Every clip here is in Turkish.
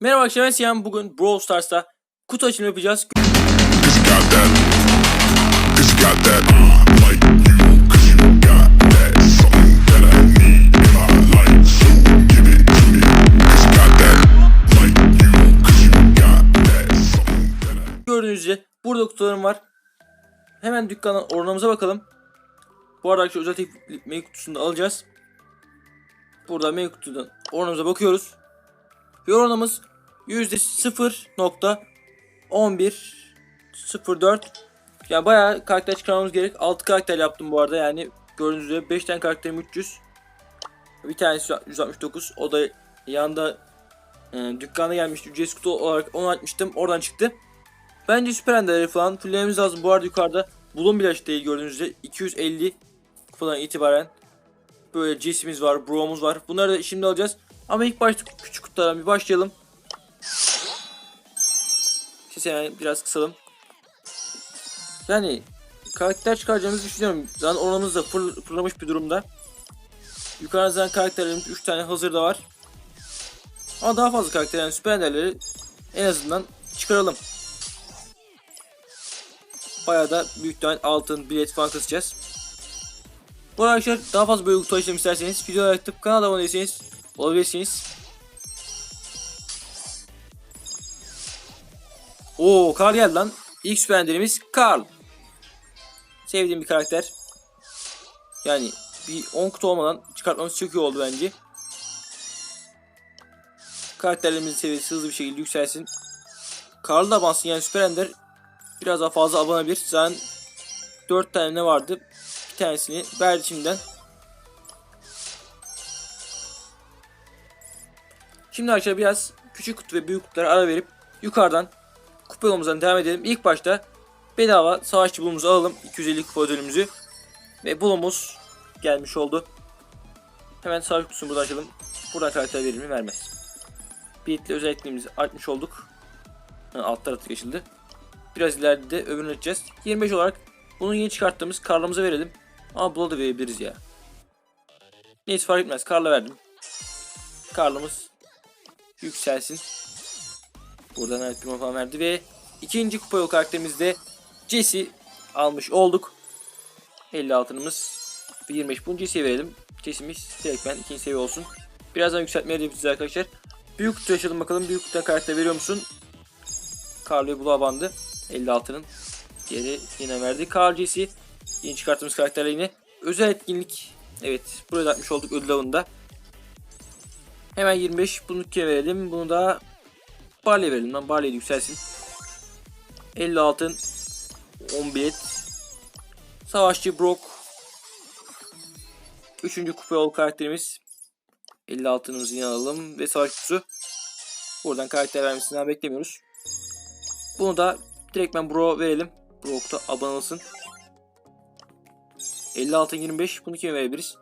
Merhaba arkadaşlar ben Siyan. Bugün Brawl Stars'ta kutu açılımı yapacağız. Gördüğünüz üzere burada kutularım var. Hemen dükkandan oranımıza bakalım. Bu arada arkadaşlar özel tek mail kutusunu da alacağız. Burada mail kutudan oranımıza bakıyoruz. Ve oranımız %0.1104 Yani bayağı karakter çıkarmamız gerek. 6 karakter yaptım bu arada yani gördüğünüz üzere 5 tane karakterim 300. Bir tanesi 169. O da yanda e, dükkana gelmişti. Ücretsiz kutu olarak onu açmıştım. Oradan çıktı. Bence süper enderleri falan fullememiz lazım. Bu arada yukarıda bulun bile değil gördüğünüz üzere 250 kupadan itibaren böyle Jesse'miz var, Bro'muz var. Bunları da şimdi alacağız. Ama ilk başta küçük kutulardan bir başlayalım. Sesi yani biraz kısalım. Yani karakter çıkaracağımızı düşünüyorum. Zaten oranımız da fır, fırlamış bir durumda. Yukarıda zaten karakterlerimiz 3 tane hazırda var. Ama daha fazla karakter yani süper enderleri en azından çıkaralım. Bayağı da büyük ihtimal altın, bilet falan kasacağız. Bu arkadaşlar daha fazla böyle kutu açalım isterseniz videoya atıp kanala abone değilseniz olabilirsiniz. Oo Karl geldi lan. İlk süper enderimiz Karl. Sevdiğim bir karakter. Yani bir 10 kutu olmadan çıkartmamız çok iyi oldu bence. Karakterlerimizin seviyesi hızlı bir şekilde yükselsin. Karl da abansın yani süper ender biraz daha fazla abanabilir. Zaten 4 tane ne vardı? Bir tanesini verdi şimdiden. Şimdi arkadaşlar biraz küçük kutu ve büyük kutulara ara verip yukarıdan kupa yolumuzdan devam edelim. İlk başta bedava savaşçı bulumuzu alalım. 250 kupa ödülümüzü. Ve bulumuz gelmiş oldu. Hemen savaş kutusunu buradan açalım. Buradan karakter verir mi vermez. Birlikte özelliklerimizi artmış olduk. Ha, alt tarafı geçildi. Biraz ileride de öbürünü açacağız. 25 olarak bunu yeni çıkarttığımız karlamıza verelim. Ama bula da verebiliriz ya. Neyse fark etmez. Karla verdim. Karlımız yükselsin. Buradan evet bir falan verdi ve ikinci kupa yol karakterimizde Jesse almış olduk. 50 altınımız. Bir 25 bunu Jesse'ye verelim. Jesse'miz direktmen ikinci seviye olsun. Birazdan yükseltmeye de arkadaşlar. Büyük kutu açalım bakalım. Büyük kutudan karakter veriyor musun? Carlo'yu bula bandı. 56'nın geri yine verdi. Carl Jesse yeni çıkarttığımız karakterle yine özel etkinlik. Evet buraya da atmış olduk ödül avında. Hemen 25 bunu ikiye verelim. Bunu da Barley verelim lan. Barley yükselsin. 50 altın 10 bilet. Savaşçı Brock. Üçüncü kupa yol karakterimiz. 50 altınımızı yine alalım ve savaş. Buradan karakter vermesinden beklemiyoruz. Bunu da direkt ben Bro verelim. Brock'ta abone olsun. 56 25 bunu kime verebiliriz?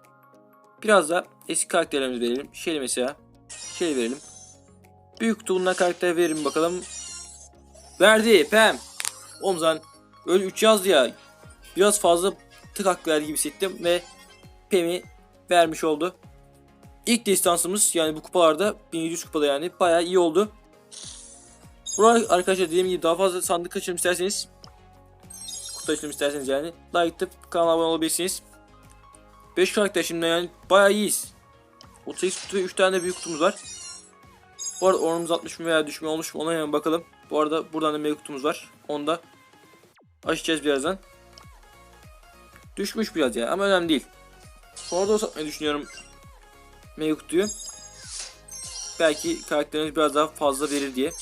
Biraz da eski karakterlerimizi verelim. Şöyle mesela. Şöyle verelim. Büyük kutuğundan karakter verelim bakalım. Verdi Pem. Oğlum zaten öyle 3 yazdı ya. Biraz fazla tık hak verdi gibi hissettim ve Pem'i vermiş oldu. İlk distansımız yani bu kupalarda 1700 kupada yani bayağı iyi oldu. Buraya arkadaşlar dediğim gibi daha fazla sandık açalım isterseniz kutu açalım isterseniz yani like atıp kanala abone olabilirsiniz. 5 karakter şimdi yani bayağı iyiyiz. 38 kutu ve 3 tane de büyük kutumuz var. Bu arada oranımız 60 mı veya düşme olmuş mu ona hemen bakalım. Bu arada buradan da mega kutumuz var. Onu da açacağız birazdan. Düşmüş biraz ya ama önemli değil. Orada da satmayı düşünüyorum mega kutuyu. Belki karakterimiz biraz daha fazla verir diye.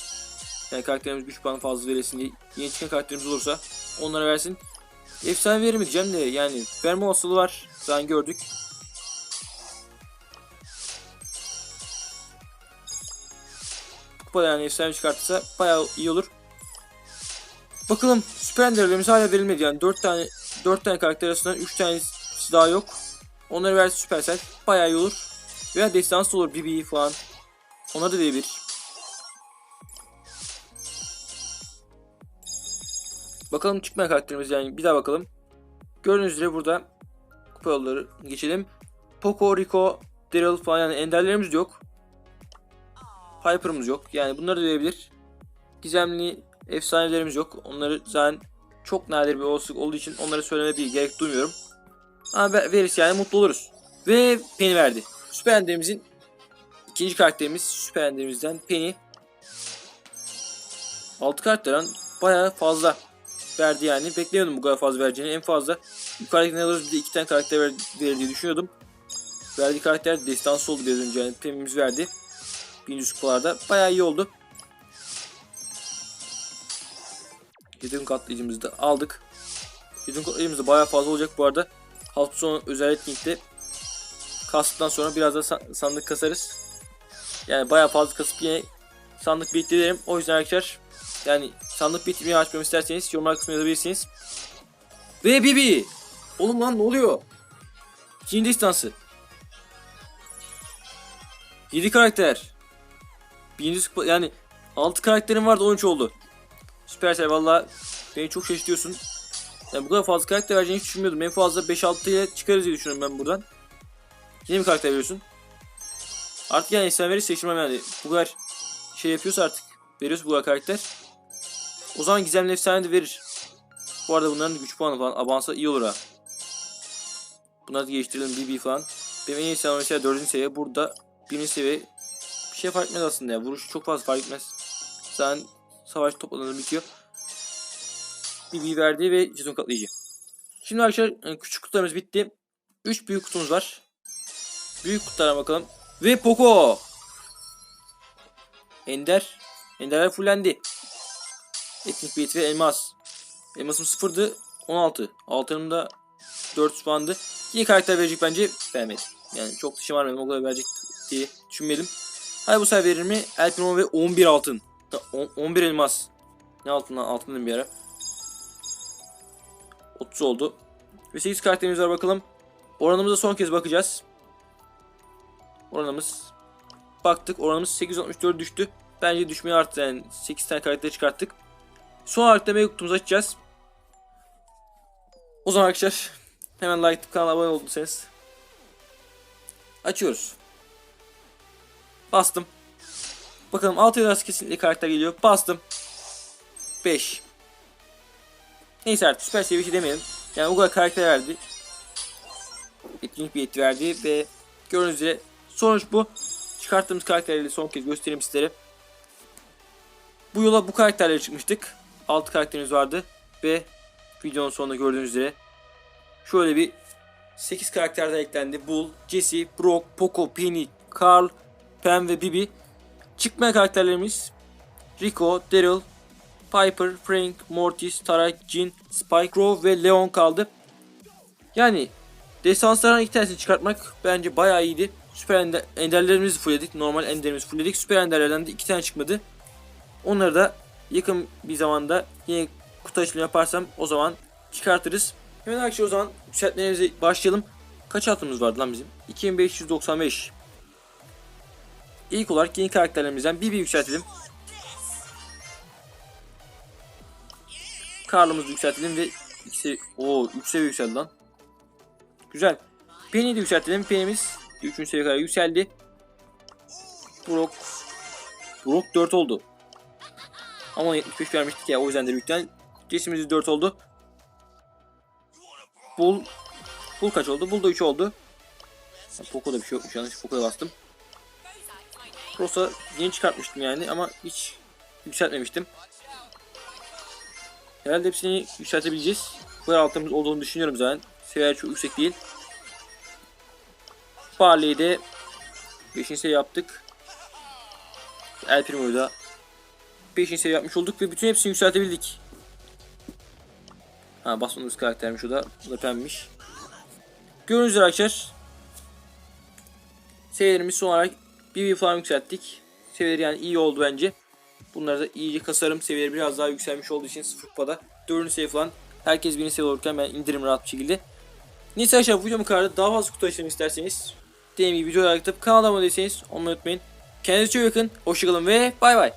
Yani karakterimiz güç puanı fazla veresin diye. Yeni çıkan karakterimiz olursa onlara versin. Efsane verir mi diyeceğim de yani verme olasılığı var. Zaten gördük. Kupada yani efsane çıkartırsa bayağı iyi olur. Bakalım süper enderlerimiz hala verilmedi yani 4 tane 4 tane karakter arasından 3 tanesi daha yok. Onları verse Supercell bayağı iyi olur. Veya destans olur BB falan. Ona da verebilir. Bakalım çıkmayan karakterimiz yani bir daha bakalım. Gördüğünüz üzere burada kupa yolları geçelim. Poco, Rico, Daryl falan yani enderlerimiz de yok. Piper'ımız yok. Yani bunları da verebilir. Gizemli efsanelerimiz yok. Onları zaten çok nadir bir olasılık olduğu için onları söylemeye bir gerek duymuyorum. Ama ver- verirse yani mutlu oluruz. Ve Penny verdi. Süper ikinci karakterimiz Süper Ender'imizden Penny. 6 karakterden bayağı fazla verdi yani. Beklemiyordum bu kadar fazla vereceğini. En fazla yukarıdaki ne alırız bir de iki tane karakter ver, verir diye düşünüyordum. Verdiği karakter destansı oldu biraz önce yani premiumimiz verdi. 1100 kupalarda bayağı iyi oldu. Yedin katlayıcımızı da aldık. Yedin katlayıcımız da bayağı fazla olacak bu arada. Hafta sonu özel etkinlikte kastıktan sonra biraz da sa- sandık kasarız. Yani bayağı fazla kasıp yine sandık biriktiririm. O yüzden arkadaşlar yani sandık bitirmeyi açmamı isterseniz yorumlar kısmına yazabilirsiniz. Ve Bibi! Oğlum lan ne oluyor? İkinci distansı. 7 karakter. Birinci yani 6 karakterim vardı 13 oldu. Süpersel valla beni çok şaşırtıyorsun. Yani bu kadar fazla karakter vereceğini hiç düşünmüyordum. En fazla 5-6 ile çıkarız diye düşünüyorum ben buradan. Yine mi karakter veriyorsun? Artık yani sen verirse şaşırmam yani. Bu kadar şey yapıyorsa artık veriyorsa bu kadar karakter. O zaman gizemli efsane de verir. Bu arada bunların güç puanı falan avansa iyi olur ha. Bunları geliştirelim BB falan. Benim en iyi seviyem mesela 4. seviye. Burada 1. seviye bir şey fark etmez aslında ya. Vuruş çok fazla fark etmez. Zaten savaş topladığında bitiyor. BB verdi ve jeton katlayıcı. Şimdi arkadaşlar e, küçük kutularımız bitti. 3 büyük kutumuz var. Büyük kutulara bakalım. Ve Poco. Ender. Enderler fullendi. Etnik beyit ve elmas. Elmasım sıfırdı. 16. Altınımda 4 puandı. İyi karakter verecek bence. Vermedi. Yani çok şımarmadım. O kadar verecek diye düşünmedim. Hayır bu sefer verir mi? El ve 11 altın. Da- on- 11 elmas. Ne altından? Altından bir ara. 30 oldu. Ve 8 karakterimiz var bakalım. Oranımıza son kez bakacağız. Oranımız baktık. Oranımız 864 düştü. Bence düşmeye arttı yani. 8 tane karakter çıkarttık. Son olarak da açacağız. O zaman arkadaşlar hemen like atıp kanala abone olduysanız açıyoruz. Bastım. Bakalım 6 yarası kesinlikle karakter geliyor. Bastım. 5. Neyse artık süper seviye şey demeyelim. Yani o kadar karakter verdi. Etkinlik bir yetki verdi ve gördüğünüz üzere sonuç bu. Çıkarttığımız karakterleri son kez göstereyim sizlere. Bu yola bu karakterleri çıkmıştık. 6 karakterimiz vardı ve videonun sonunda gördüğünüz üzere şöyle bir 8 karakter daha eklendi. Bull, Jesse, Brock, Poco, Penny, Carl, Pam ve Bibi. Çıkmayan karakterlerimiz Rico, Daryl, Piper, Frank, Mortis, Tarak, Jean, Spike, Grove ve Leon kaldı. Yani destanslardan iki tanesini çıkartmak bence bayağı iyiydi. Süper ender, enderlerimizi fullledik. Normal enderimizi fullledik. Süper enderlerden de iki tane çıkmadı. Onları da yakın bir zamanda yine kutu açılımı yaparsam o zaman çıkartırız. Hemen arkadaşlar o zaman yükseltmelerimize başlayalım. Kaç altımız vardı lan bizim? 2595. İlk olarak yeni karakterlerimizden bir yükseltelim. Karlımızı yükseltelim ve ikisi o 3 seviye yükseldi lan. Güzel. Penny'i de yükseltelim. Penny'miz 3. seviye kadar yükseldi. Brock Brock 4 oldu. Ama 75 vermiştik ya o yüzden de büyükten. Jesse'miz 4 oldu. Bull Bull kaç oldu? Bull da 3 oldu. Ha, Poco'da bir şey yokmuş yanlış Poco'ya bastım. Rosa yeni çıkartmıştım yani ama hiç yükseltmemiştim. Herhalde hepsini yükseltebileceğiz. Bu altımız olduğunu düşünüyorum zaten. Seviyeler çok yüksek değil. Barley'i de 5. seviye yaptık. El Primo'yu da 5. seviye yapmış olduk ve bütün hepsini yükseltebildik. Ha basmadığımız karaktermiş o da. Bu da pemmiş. Gördüğünüz arkadaşlar. Seviyelerimiz son olarak BB falan yükselttik. Seviyeleri yani iyi oldu bence. Bunları da iyice kasarım. Seviyeleri biraz daha yükselmiş olduğu için 0 kupada. 4. seviye falan. Herkes birinci seviye olurken ben indiririm rahat bir şekilde. Neyse arkadaşlar bu videomu kadar daha fazla kutu açılımı isterseniz dediğim gibi videoya like atıp kanalıma abone değilseniz onu unutmayın. Kendinize çok bakın. Hoşçakalın ve bay bay.